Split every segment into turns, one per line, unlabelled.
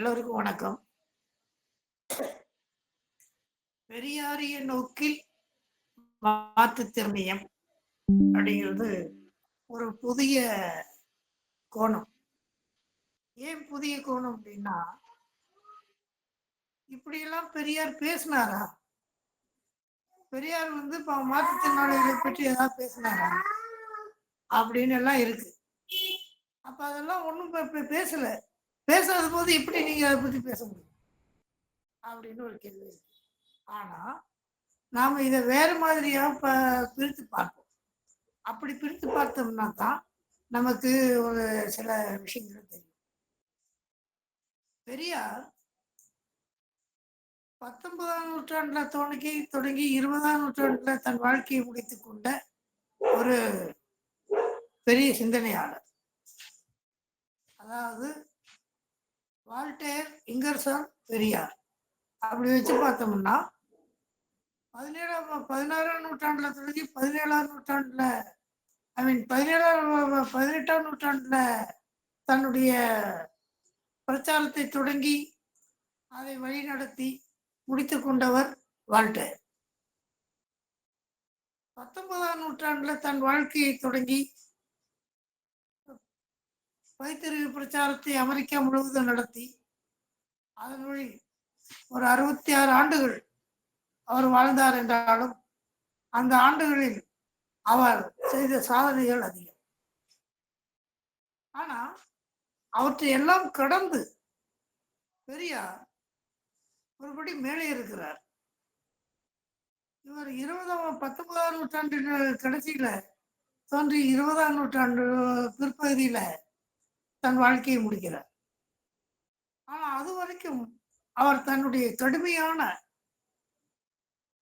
எல்லோருக்கும் வணக்கம். பெரியாரிய நோக்கில் மாற்றுத்திறனியம் அப்படிங்கிறது ஒரு புதிய கோணம். ஏன் புதிய கோணம் அப்படின்னா இப்படியெல்லாம் பெரியார் பேசினாரா? பெரியார் வந்து இப்போ மாற்றுத்திறனாளிகளை பற்றி ஏதாவது பேசினாரா? அப்படின்னு எல்லாம் இருக்கு. அப்ப அதெல்லாம் ஒன்றும் பேசல. பேசாத போது எப்படி நீங்க அதை பத்தி பேச முடியும்? அப்படின்னு ஒரு கேள்வி ஆனா நாம இதை வேற மாதிரியா ப பிரித்து பார்ப்போம். அப்படி பிரித்து பார்த்தோம்னா தான் நமக்கு ஒரு சில விஷயங்கள் தெரியும். பெரியார் பத்தொன்பதாம் நூற்றாண்டுல தொடங்கி தொடங்கி இருபதாம் நூற்றாண்டுல தன் வாழ்க்கையை முடித்து கொண்ட ஒரு பெரிய சிந்தனையாளர். அதாவது வால்டேர் இங்கர்சன் பெரியார். அப்படி வச்சு பார்த்தோம்னா பதினேழாம் பதினாறாம் நூற்றாண்டில் தொடங்கி பதினேழாம் நூற்றாண்டில் ஐ மீன் பதினேழாம் பதினெட்டாம் நூற்றாண்டில் தன்னுடைய பிரச்சாரத்தை தொடங்கி அதை வழிநடத்தி முடித்து கொண்டவர் வால்டேர். பத்தொன்பதாம் நூற்றாண்டில் தன் வாழ்க்கையை தொடங்கி பைத்தறிவு பிரச்சாரத்தை அமெரிக்கா முழுவதும் நடத்தி அதன் வழி ஒரு அறுபத்தி ஆறு ஆண்டுகள் அவர் வாழ்ந்தார் என்றாலும் அந்த ஆண்டுகளில் அவர் செய்த சாதனைகள் அதிகம். ஆனா அவற்றை எல்லாம் கடந்து பெரியார் ஒருபடி மேலே இருக்கிறார். இவர் இருபதாம் பத்தொன்பதாம் நூற்றாண்டு கடைசியில தோன்றி இருபதாம் நூற்றாண்டு பிற்பகுதியில தன் வாழ்க்கையை முடிக்கிறார். ஆனா அது வரைக்கும் அவர் தன்னுடைய கடுமையான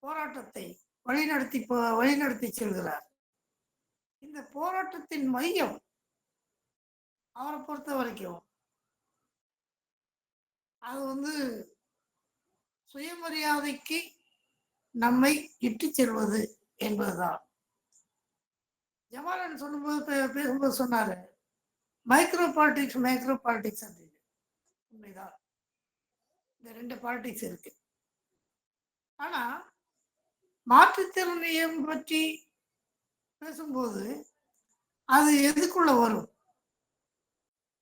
போராட்டத்தை வழிநடத்தி வழிநடத்தி செல்கிறார். இந்த போராட்டத்தின் மையம் அவரை பொறுத்த வரைக்கும். அது வந்து சுயமரியாதைக்கு நம்மை இட்டு செல்வது என்பதுதான். ஜமாலன் சொல்லும்போது பேசும்போது சொன்னாரு மைக்ரோ பாலிடிக்ஸ் மைக்ரோ பாலிடிக்ஸ் அப்படின்னு உண்மைதான். இந்த ரெண்டு பாலிடிக்ஸ் இருக்கு. ஆனா மாற்றுத்திறனையும் பற்றி பேசும்போது அது எதுக்குள்ள வரும்?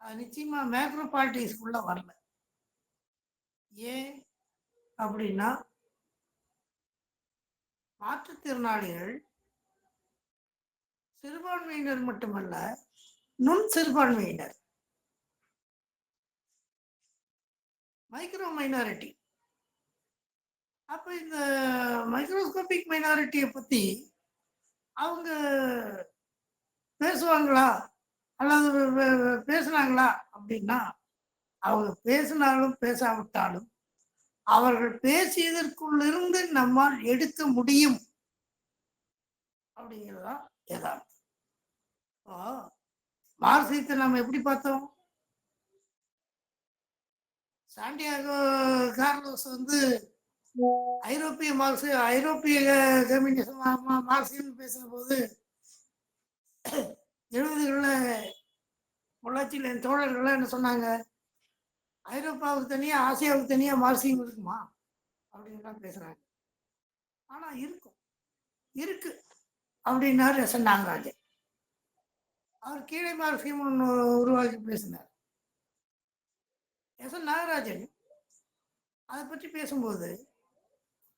அது நிச்சயமா மேக்ரோ பாலிட்டிக்ஸ்க்குள்ள வரல. ஏன் அப்படின்னா மாற்றுத்திறனாளிகள் சிறுபான்மையினர் மட்டுமல்ல நுண் சிறுபான்மையினர். மைக்ரோ மைனாரிட்டி அப்ப இந்த மைக்ரோஸ்கோபிக் மைனாரிட்டியை பத்தி அவங்க பேசுவாங்களா? அல்லது பேசுனாங்களா? அப்படின்னா அவங்க பேசினாலும் பேசாவிட்டாலும் அவர்கள் பேசியதற்குள்ளிருந்து நம்மால் எடுக்க முடியும். அப்படிங்கிறதா யதார்த்தம். மார்க்சியத்தை நம்ம எப்படி பார்த்தோம்? சாண்டியாகோ கார்லோஸ் வந்து ஐரோப்பிய மார்க்சி ஐரோப்பிய கம்யூனிசம் மார்க்சியம் பேசுகிற போது எழுபதுகளில் பொள்ளாச்சியில் என் தோழர்கள்லாம் என்ன சொன்னாங்க? ஐரோப்பாவுக்கு தனியாக ஆசியாவுக்கு தனியாக மார்க்சியம் இருக்குமா? அப்படின்லாம் பேசுகிறாங்க ஆனால் இருக்கும். இருக்கு. அப்படின்னாரு எஸ் என் நாகராஜன். அவர் கீழே மார்க்சியம் ஒன்று உருவாக்கி பேசினார். எஸ் என் நாகராஜன் அதை பற்றி பேசும்போது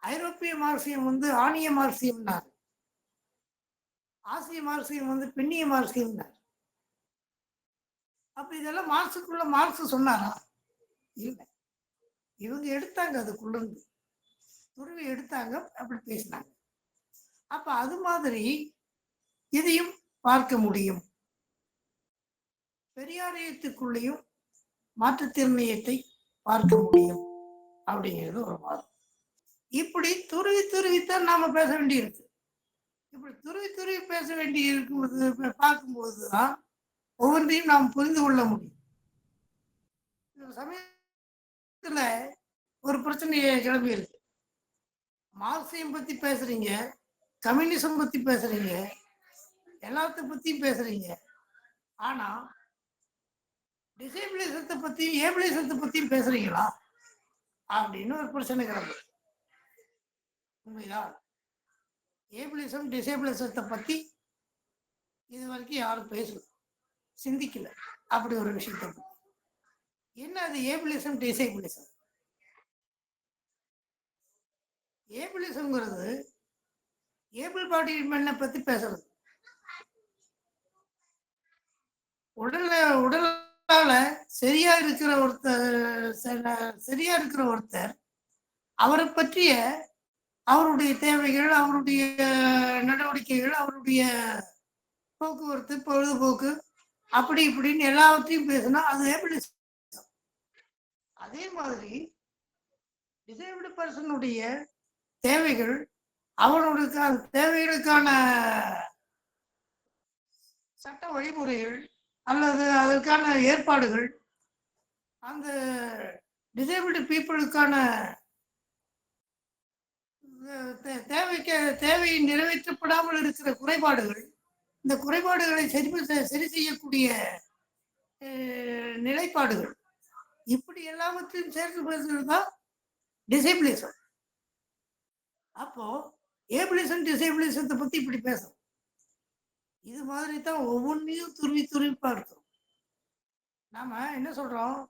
ஐரோப்பிய மார்க்சியம் வந்து ஆணிய மார்க்சியம்னார். ஆசிய மார்க்சியம் வந்து பெண்ணிய மார்க்சியம்னார். அப்ப இதெல்லாம் மார்க்ஸுக்குள்ள மார்க்ஸ் சொன்னாரா? இல்லை. இவங்க எடுத்தாங்க அதுக்குள்ள இருந்து துருவி எடுத்தாங்க அப்படி பேசினாங்க. அப்ப அது மாதிரி இதையும் பார்க்க முடியும். பெரியாரியத்துக்குள்ளேயும் மாற்றுத்திறமையத்தை பார்க்க முடியும் அப்படிங்கிறது ஒரு வாதம். இப்படி துருவி துருவித்தான் நாம பேச வேண்டியிருக்கு. இப்படி துருவி துருவி பேச வேண்டி இருக்கும்போது பார்க்கும்போது தான் ஒவ்வொன்றையும் நாம் புரிந்து கொள்ள முடியும். சமயத்துல ஒரு பிரச்சனையை கிளம்பி இருக்கு மார்க்சியம் பத்தி பேசுறீங்க கம்யூனிசம் பத்தி பேசுறீங்க எல்லாத்த பத்தியும் பேசுறீங்க. ஆனா டிசேபிளிசத்தை பற்றியும் ஏபிளிசத்தை பற்றியும் பேசுறீங்களா? அப்படின்னு ஒரு பிரச்சனை கிடக்கு உண்மையா ஏபிளிசம் டிசேபிளிசத்தை பற்றி இது வரைக்கும் யாரும் பேசல. சிந்திக்கல. அப்படி ஒரு விஷயத்தை என்ன அது ஏபிளிசம் டிசேபிளிசம் ஏபிளிசம்ங்கிறது ஏபிள் பாடி மென்னை பத்தி பேசுறது? உடல்ல அதனால சரியா இருக்கிற ஒருத்தர் சரியா இருக்கிற ஒருத்தர் அவரை பற்றிய அவருடைய தேவைகள் அவருடைய நடவடிக்கைகள் அவருடைய போக்குவரத்து பொழுதுபோக்கு அப்படி இப்படின்னு எல்லாவற்றையும் பேசினா அது எப்படி அதே மாதிரி டிசேபிள் பர்சனுடைய தேவைகள் அவனுடைய தேவைகளுக்கான சட்ட வழிமுறைகள் அல்லது அதற்கான ஏற்பாடுகள் அந்த டிசேபிள்டு பீப்புளுக்கான தே- தேவைக்கு தேவையை நிறைவேற்றப்படாமல் இருக்கிற குறைபாடுகள் இந்த குறைபாடுகளை சரி சரி செய்யக்கூடிய நிலைப்பாடுகள் இப்படி எல்லாவற்றையும் சேர்த்து பேசுறது தான் டிசேபிளிசம் அப்போ ஏபிளிசம் டிசேபிளிசத்தை பற்றி இப்படி பேசணும். இது மாதிரி தான் ஒவ்வொன்றையும் துருவி துருவி பார்த்தோம். நாம என்ன சொல்றோம்?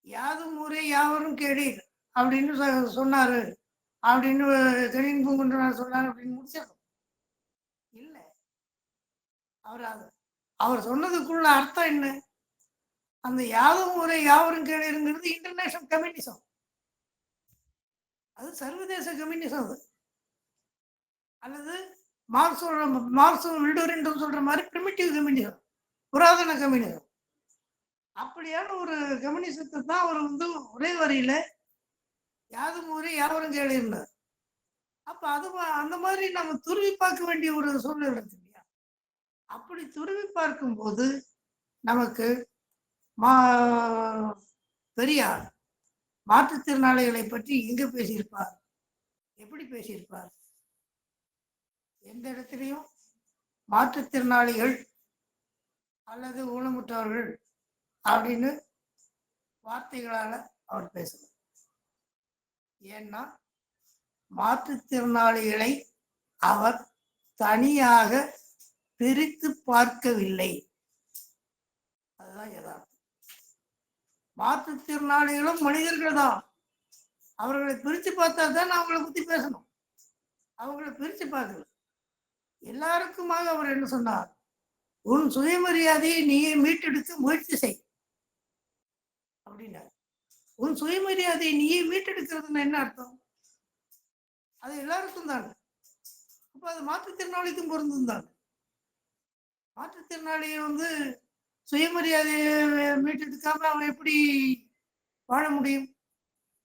யாதும் ஊரே யாவரும் கேளீர் அப்படின்னு சொ- சொன்னாரு. அப்படின்னு தெளின் பூங்குன்றனார் சொன்னார் அப்படின்னு முடிச்சிடும் இல்ல. அவர் அது அவர் சொன்னதுக்குள்ள அர்த்தம் என்ன? அந்த யாதும் ஊரே யாவரும் கேளீருங்கிறது இன்டர்நேஷனல் கம்யூனிசம் அது சர்வதேச கம்யூனிசம் அது. அல்லது மார்க்ஸோட மார்க்ஸும் வில்டோரின்டும் சொல்ற மாதிரி பிரிமிட்டிவ் கம்யூனிசம் புராதன கம்யூனிசம். அப்படியான ஒரு கம்யூனிசத்தை தான் அவர் வந்து ஒரே வரியில யாதும் ஊரே யாவரும் கேளுந்தார் அப்ப அது அந்த மாதிரி நம்ம துருவி பார்க்க வேண்டிய ஒரு சூழ்நிலை இருக்கு இல்லையா? அப்படி துருவி பார்க்கும்போது நமக்கு மா பெரியார் மாற்றுத்திறனாளிகளை பற்றி எங்க பேசியிருப்பார்? எப்படி பேசியிருப்பார்? எந்த இடத்துலையும் மாற்றுத்திறனாளிகள் அல்லது ஊனமுற்றவர்கள் அப்படின்னு வார்த்தைகளால அவர் பேசணும் ஏன்னா மாற்றுத்திறனாளிகளை அவர் தனியாக பிரித்து பார்க்கவில்லை. அதுதான் யதார்த்தம். மாற்றுத்திறனாளிகளும் மனிதர்கள் தான். அவர்களை பிரித்து பார்த்தா தான் அவங்கள பத்தி பேசணும். அவங்கள பிரித்து பார்க்கல எல்லாருக்குமாக அவர் என்ன சொன்னார். உன் சுயமரியாதையை நீயே மீட்டெடுக்க முயற்சி செய். அப்படின்னார். உன் சுயமரியாதையை நீயே மீட்டெடுக்கிறதுன்னு என்ன அர்த்தம்? அது எல்லாருக்கும் தானே. அப்ப அது மாற்றுத்திறனாளிக்கும் பொருந்தும் தானே. மாற்றுத்திறனாளியை வந்து சுயமரியாதையை மீட்டெடுக்காம அவன் எப்படி வாழ முடியும்?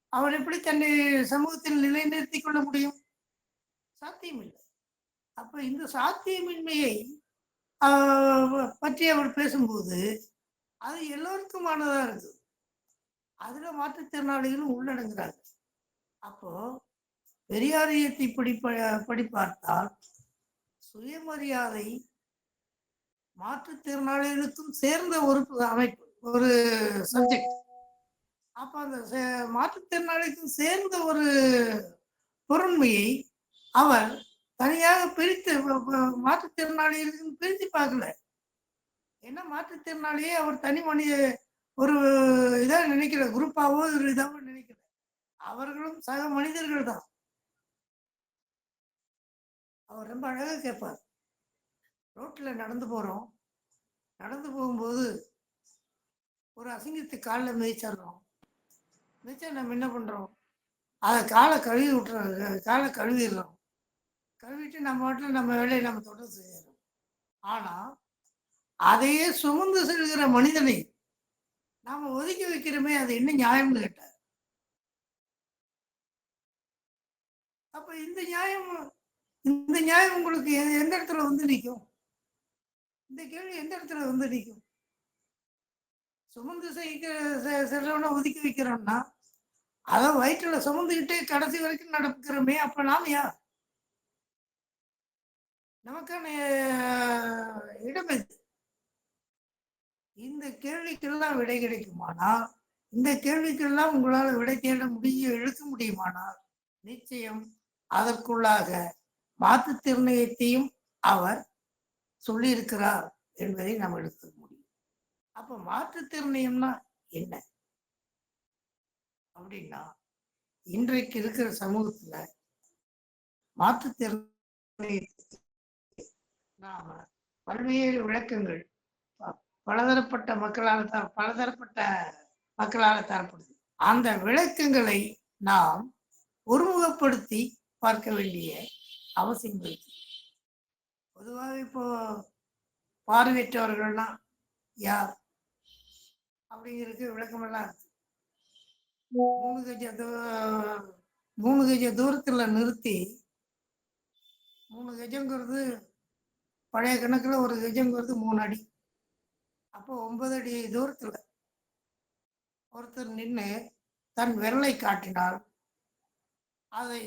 அவன் எப்படி தன்னை சமூகத்தில் நிலைநிறுத்திக் கொள்ள முடியும்? சாத்தியமில்லை. அப்ப இந்த சாத்தியமின்மையை பற்றி அவர் பேசும்போது அது எல்லோருக்குமானதா இருக்குது அதுல மாற்றுத்திறனாளிகளும் உள்ளடங்குறாங்க அப்போ பெரியாரியத்தை படி படி பார்த்தால் சுயமரியாதை மாற்றுத்திறனாளிகளுக்கும் சேர்ந்த ஒரு அமைப்பு ஒரு சப்ஜெக்ட் அப்ப அந்த சே- மாற்றுத்திறனாளிக்கும் சேர்ந்த ஒரு பொருண்மையை அவர் தனியாக பிரித்து மாற்றுத்திறனாளிகளுக்கு பிரித்து பார்க்கல. ஏன்னா மாற்றுத்திறனாளியே அவர் தனி மனித ஒரு இதாக நினைக்கிற குரூப்பாகவோ ஒரு இதாகவோ நினைக்கல. அவர்களும் சக மனிதர்கள் தான். அவர் ரொம்ப அழகாக கேட்பார். ரோட்டில் நடந்து போகிறோம். நடந்து போகும்போது ஒரு அசிங்கத்தை காலில் மிதிச்சிடுறோம். மிதிச்சா நம்ம என்ன பண்ணுறோம்? அதை காலை கழுவி விட்டுறோம். காலை கழுவிடுறோம். கழுவிட்டு நம்ம வாட்டில் நம்ம வேலையை நம்ம தொடர்ந்து செய்யறோம். ஆனால் அதையே சுமந்து செல்கிற மனிதனை நாம் ஒதுக்கி வைக்கிறோமே அது என்ன நியாயம்னு கேட்டார். அப்போ இந்த நியாயம் இந்த நியாயம் உங்களுக்கு எந்த இடத்துல வந்து நிற்கும் இந்த கேள்வி எந்த இடத்துல வந்து நிற்கும் சுமந்து செய்கிற செ- செல்றவனை ஒதுக்கி வைக்கிறோம்னா அதை வயிற்றுல சுமந்துக்கிட்டே கடைசி வரைக்கும் நடக்கிறோமே அப்போ நாம யார்? நமக்கான இடம். இது இந்த கேள்விக்கெல்லாம் விடை கிடைக்குமானால் இந்த கேள்விக்கெல்லாம் உங்களால் விடை தேட முடிய எழுக்க முடியுமானால் நிச்சயம் அதற்குள்ளாக மாற்றுத்திறனையத்தையும் அவர் சொல்லியிருக்கிறார் என்பதை நாம் எடுத்துக்க முடியும். அப்ப மாற்றுத்திறனையம்னா என்ன? அப்படின்னா இன்றைக்கு இருக்கிற சமூகத்துல மாற்றுத்திறனை நாம பல்வேறு விளக்கங்கள் ப- பலதரப்பட்ட மக்களால் த பலதரப்பட்ட மக்களால் தரப்படுது. அந்த விளக்கங்களை நாம் ஒருமுகப்படுத்தி பார்க்க வேண்டிய அவசியம் இருக்கு. பொதுவாக இப்போ பார்வையற்றவர்கள்னா யார்? அப்படிங்கிறதுக்கு விளக்கமெல்லாம் இருக்கு. மூணு கஜ தூ- மூணு கஜ தூரத்தில் நிறுத்தி மூணு கஜங்கிறது பழைய கணக்குல ஒரு கஜங்கிறது மூணு அடி. அப்போ ஒன்பது அடி தூரத்துல ஒருத்தர் நின்று தன் விரலை காட்டினால் அதை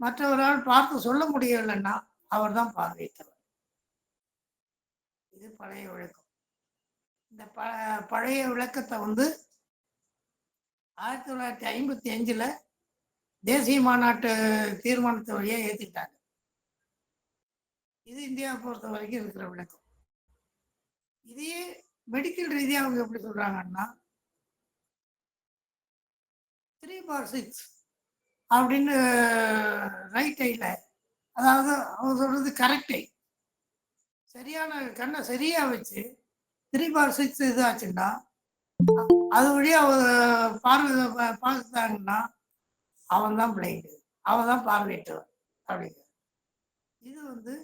மற்றவரால் பார்த்து சொல்ல முடியலைன்னா அவர் தான் பார்வையிட்டவர் இது பழைய விளக்கம் இந்த ப பழைய விளக்கத்தை வந்து ஆயிரத்தி தொள்ளாயிரத்தி ஐம்பத்தி அஞ்சில் தேசிய மாநாட்டு தீர்மானத்தை வழியாக ஏற்றிட்டாங்க இது இந்தியாவை பொறுத்த வரைக்கும் இருக்கிற விளக்கம். இதையே மெடிக்கல் ரீதியாக அவங்க எப்படி சொல்றாங்கன்னா த்ரீ பார் சிக்ஸ் அப்படின்னு ரைட் ஐல அதாவது அவங்க சொல்றது கரெக்ட் ஐ சரியான கண்ணை சரியா வச்சு த்ரீ பார் சிக்ஸ் இதாச்சுன்னா அது வழியா அவ- பார்வை பா- பார்த்தாங்கன்னா அவன் தான் பிளைண்டு அவன் தான் பார்வையிட்டவன் அப்படிங்க இது வந்து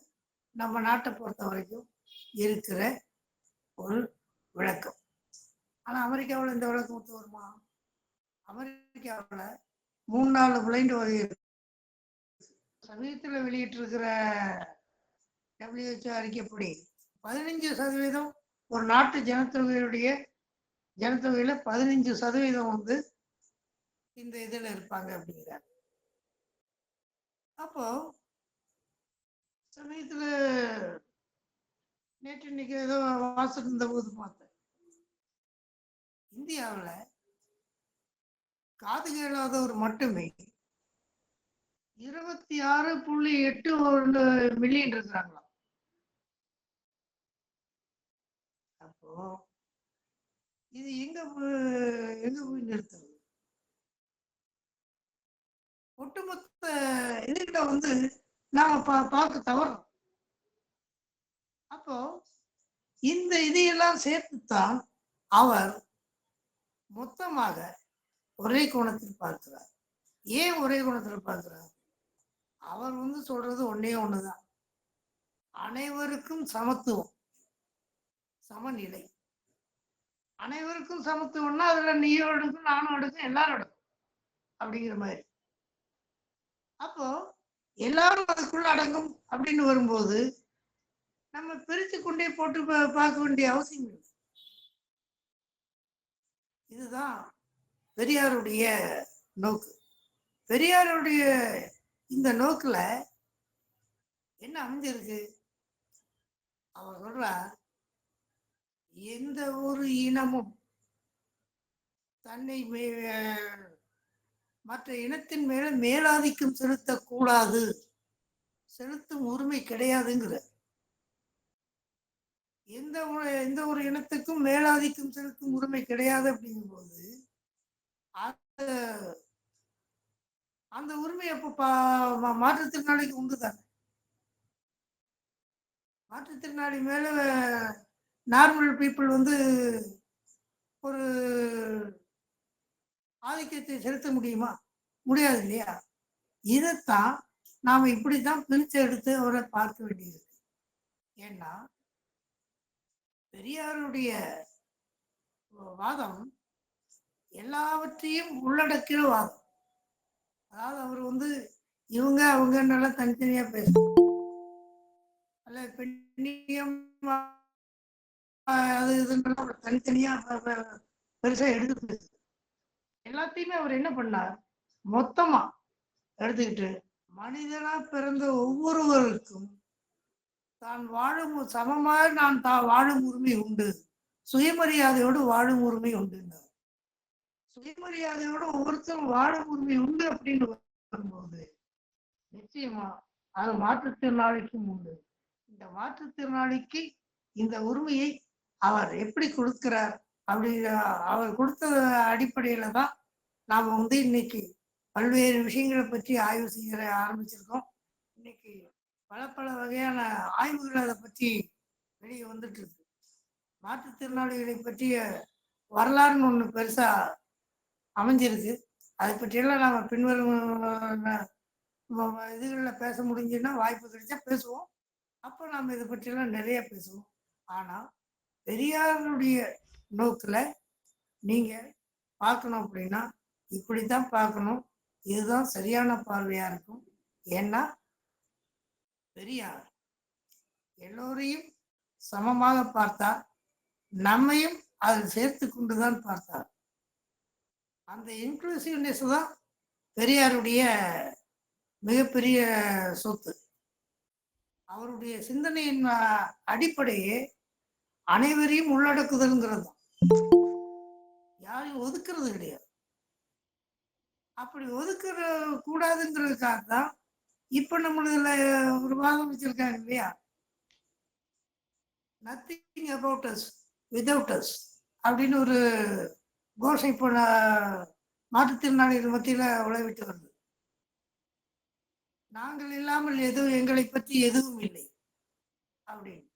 நம்ம நாட்டை பொறுத்த வரைக்கும் இருக்கிற ஒரு விளக்கம். ஆனா அமெரிக்காவில் இந்த விளக்கம் ஒத்து வருமா? அமெரிக்காவில் மூணு நாலு பிளைண்ட் வகை சமீபத்தில் சமீபத்தில் வெளியிட்டிருக்கிற டபிள்யூஹெச்ஓ அறிக்கைப்படி பதினஞ்சு சதவீதம் ஒரு நாட்டு ஜனத்தொகையுடைய ஜனத்தொகையில பதினஞ்சு சதவீதம் வந்து இந்த இதில் இருப்பாங்க அப்படிங்கிறார். அப்போ சமயத்துல நேற்று இன்னைக்கு ஏதோ வாசிட்டு இருந்த போது பார்த்தேன். இந்தியாவுல காது கேளாதவர் மட்டுமே இருபத்தி ஆறு புள்ளி எட்டு ஒன்று மில்லியன் இருக்கிறாங்களாம். அப்போ இது எங்க எங்க போய் நிறுத்துறது? ஒட்டுமொத்த இதுகிட்ட வந்து நாம பா பார்க்க தவறோம். அப்போ இந்த இதையெல்லாம் சேர்த்துத்தான் அவர் மொத்தமாக ஒரே கோணத்தில் பார்க்கிறார். ஏன் ஒரே குணத்தில் பார்க்கிறார்? அவர் வந்து சொல்றது ஒன்னே ஒண்ணுதான். அனைவருக்கும் சமத்துவம் சமநிலை. அனைவருக்கும் சமத்துவம்னா அதுல நீயும் எடுக்கும் நானும் எடுக்கும் எல்லாரும் எடுக்கும் அப்படிங்கிற மாதிரி. அப்போ எல்லாரும் அதுக்குள்ள அடங்கும் அப்படின்னு வரும்போது நம்ம பிரித்து கொண்டே போட்டு பா- பார்க்க வேண்டிய அவசியம் இல்லை. இதுதான் பெரியாருடைய நோக்கு. பெரியாருடைய இந்த நோக்கில் என்ன அமைஞ்சிருக்கு? அவர் சொல்றார் எந்த ஒரு இனமும் தன்னை மற்ற இனத்தின் மேல மேலாதிக்கம் செலுத்தக்கூடாது. செலுத்தும் உரிமை கிடையாதுங்கிற. எந்த ஒரு எந்த ஒரு இனத்துக்கும் மேலாதிக்கம் செலுத்தும் உரிமை கிடையாது அப்படிங்கும்போது அந்த அந்த உரிமை அப்போ பா- மா- மாற்றுத்திறனாளிக்கு உண்டு தானே மாற்றுத்திறனாளி மேல நார்மல் பீப்புள் வந்து ஒரு ஆதிக்கத்தை செலுத்த முடியுமா? முடியாது இல்லையா? இதைத்தான் நாம இப்படித்தான் பிரிச்சு எடுத்து அவரை பார்க்க வேண்டியது ஏன்னா பெரியாருடைய வாதம் எல்லாவற்றையும் உள்ளடக்கிற வாதம். அதாவது அவர் வந்து இவங்க அவங்க நல்லா தனித்தனியா பேசுவாங்க. அல்ல பெண்ணியம் அது இதுன்றெல்லாம் தனித்தனியா பெருசா எடுத்து பேசுது எல்லாத்தையுமே அவர் என்ன பண்ணார்? மொத்தமா எடுத்துக்கிட்டு மனிதனா பிறந்த ஒவ்வொருவருக்கும் தான் வாழும் சமமாக நான் தா வாழும் உரிமை உண்டு. சுயமரியாதையோடு வாழும் உரிமை உண்டு சுயமரியாதையோடு ஒவ்வொருத்தரும் வாழும் உரிமை உண்டு அப்படின்னு வரும்போது நிச்சயமா அது மாற்றுத்திறனாளிக்கும் உண்டு. இந்த மாற்றுத்திறனாளிக்கு இந்த உரிமையை அவர் எப்படி கொடுக்கிறார்? அப்படி அவர் கொடுத்த அடிப்படையில தான் நாம் வந்து இன்னைக்கு பல்வேறு விஷயங்களை பற்றி ஆய்வு செய்ய ஆரம்பிச்சிருக்கோம். இன்னைக்கு பல பல வகையான ஆய்வுகள் அதை பற்றி வெளியே வந்துட்டு இருக்கு. மாற்றுத்திறனாளிகளை பற்றிய வரலாறுன்னு ஒன்று பெருசா அமைஞ்சிருக்கு. அதை பற்றியெல்லாம் நாம பின்வரும் இதுகளில் பேச முடிஞ்சுன்னா வாய்ப்பு கிடைச்சா பேசுவோம். அப்போ நாம் இதை பற்றியெல்லாம் நிறைய பேசுவோம். ஆனால் பெரியாருடைய நோக்கில் நீங்கள் பார்க்கணும் அப்படின்னா இப்படி தான் பார்க்கணும். இதுதான் சரியான பார்வையாக இருக்கும். ஏன்னா பெரியார் எல்லோரையும் சமமாக பார்த்தார் நம்மையும் அதில் சேர்த்து கொண்டு தான் பார்த்தார். அந்த இன்க்ளூசிவ்னஸ் தான் பெரியாருடைய மிகப்பெரிய சொத்து. அவருடைய சிந்தனையின் அடிப்படையே அனைவரையும் உள்ளடக்குதல்ங்கிறது தான். யாரையும் ஒதுக்குறது கிடையாது. அப்படி ஒதுக்குற கூடாதுங்கிறதுக்காக தான் இப்ப நம்மளதுல ஒரு வாதம் வச்சிருக்காங்க இல்லையா? Nothing about us without us அப்படின்னு ஒரு கோஷை இப்போ மாற்றுத்திறனாளிகள் மத்தியில உழவிட்டு வருது. நாங்கள் இல்லாமல் எதுவும் எங்களை பற்றி எதுவும் இல்லை அப்படின்னு.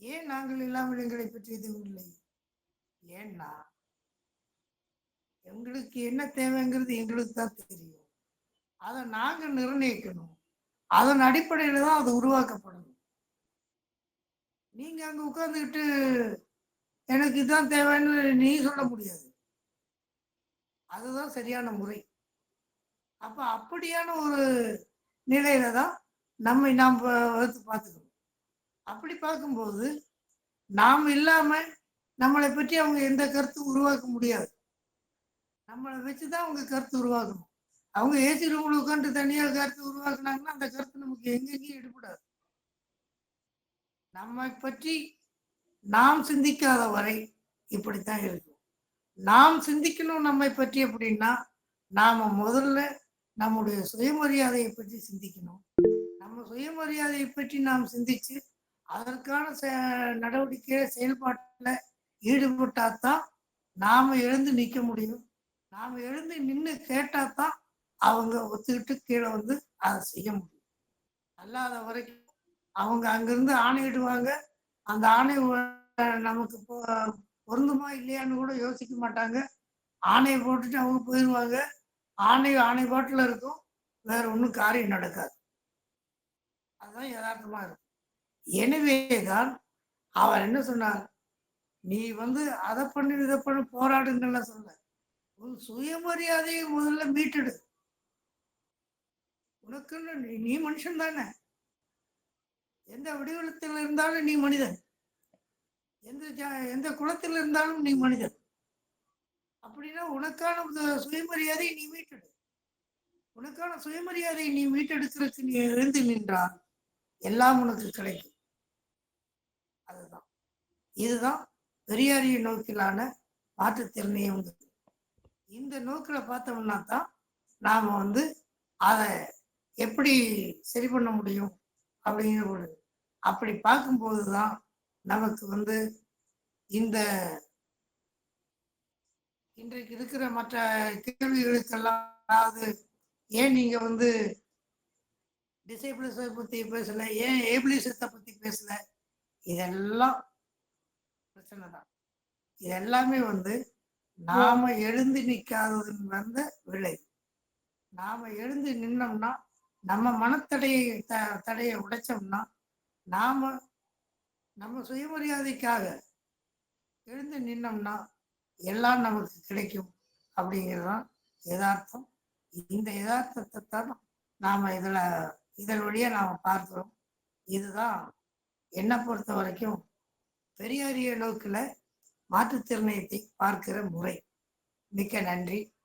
ஏன் நாங்கள் இல்லாமல் எங்களை பற்றி எதுவும் இல்லை? ஏன்னா எங்களுக்கு என்ன தேவைங்கிறது எங்களுக்கு தான் தெரியும். அதை நாங்கள் நிர்ணயிக்கணும். அதன் அடிப்படையில தான் அது உருவாக்கப்படணும் நீங்க அங்க உட்காந்துக்கிட்டு எனக்கு இதுதான் தேவைன்னு நீ சொல்ல முடியாது. அதுதான் சரியான முறை. அப்ப அப்படியான ஒரு நிலையில தான் நம்மை நாம் வகுத்து பார்த்துக்கணும். அப்படி பார்க்கும்போது நாம் இல்லாம நம்மளை பற்றி அவங்க எந்த கருத்தும் உருவாக்க முடியாது. நம்மளை வச்சு தான் அவங்க கருத்து உருவாக்கணும். அவங்க ஏசி ரூமில் உட்காந்து தனியாக கருத்து உருவாக்குனாங்கன்னா அந்த கருத்து நமக்கு எங்கெங்கேயும் எடுபடாது நம்மை பற்றி நாம் சிந்திக்காத வரை இப்படித்தான் இருக்கும். நாம் சிந்திக்கணும் நம்மை பற்றி அப்படின்னா நாம முதல்ல நம்முடைய சுயமரியாதையை பற்றி சிந்திக்கணும். நம்ம சுயமரியாதையை பற்றி நாம் சிந்திச்சு அதற்கான நடவடிக்கை செயல்பாட்டில் ஈடுபட்டாதான் நாம எழுந்து நிற்க முடியும். நாம எழுந்து நின்று கேட்டாதான் அவங்க ஒத்துக்கிட்டு கீழே வந்து அதை செய்ய முடியும். அல்லாத வரைக்கும் அவங்க அங்கிருந்து ஆணையிடுவாங்க. அந்த ஆணை நமக்கு பொருந்துமா இல்லையான்னு கூட யோசிக்க மாட்டாங்க. ஆணையை போட்டுட்டு அவங்க போயிடுவாங்க. ஆணை ஆணை பாட்டில் இருக்கும். வேற ஒன்றும் காரியம் நடக்காது. அதுதான் யதார்த்தமாக இருக்கும். எனவே தான் அவர் என்ன சொன்னார்? நீ வந்து அதை பண்ணி இதை பண்ணி போராடுங்கள்லாம் சொல்ல உன் சுயமரியாதையை முதல்ல மீட்டுடு. உனக்குன்னு நீ மனுஷன் தானே. எந்த வடிவத்தில் இருந்தாலும் நீ மனிதன். எந்த எந்த குளத்தில் இருந்தாலும் நீ மனிதன். அப்படின்னா உனக்கான சுயமரியாதை நீ மீட்டெடு. உனக்கான சுயமரியாதை நீ மீட்டெடுக்கிறதுக்கு நீ எழுந்து நின்றால் எல்லாம் உனக்கு கிடைக்கும். அதுதான். இதுதான் பெரியாரிய நோக்கிலான மாற்றுத்திறனையும் இந்த நோக்கில் பார்த்தோம்னா தான் நாம் வந்து அதை எப்படி சரி பண்ண முடியும் அப்படிங்கிற ஒரு அப்படி பார்க்கும்போது தான் நமக்கு வந்து இந்த இன்றைக்கு இருக்கிற மற்ற கேள்விகளுக்கெல்லாம் அதாவது ஏன் நீங்கள் வந்து டிசேபிளிசத்தை பற்றி பேசலை? ஏன் ஏபிளிசத்தை பற்றி பேசலை? இதெல்லாம் பிரச்சனை தான் இது எல்லாமே வந்து நாம எழுந்து நிற்காதது வந்த விளை நாம எழுந்து நின்னோம்னா நம்ம மனத்தடையை த தடையை உடைச்சோம்னா நாம நம்ம சுயமரியாதைக்காக எழுந்து நின்னோம்னா எல்லாம் நமக்கு கிடைக்கும் அப்படிங்கிறதான் யதார்த்தம். இந்த யதார்த்தத்தை தான் நாம் இதில் இதன் வழியாக நாம் பார்க்குறோம். இதுதான் என்னை பொறுத்த வரைக்கும் பெரியாரிய நோக்கில் மாற்றுத்திறனை பார்க்கிற முறை. மிக்க நன்றி.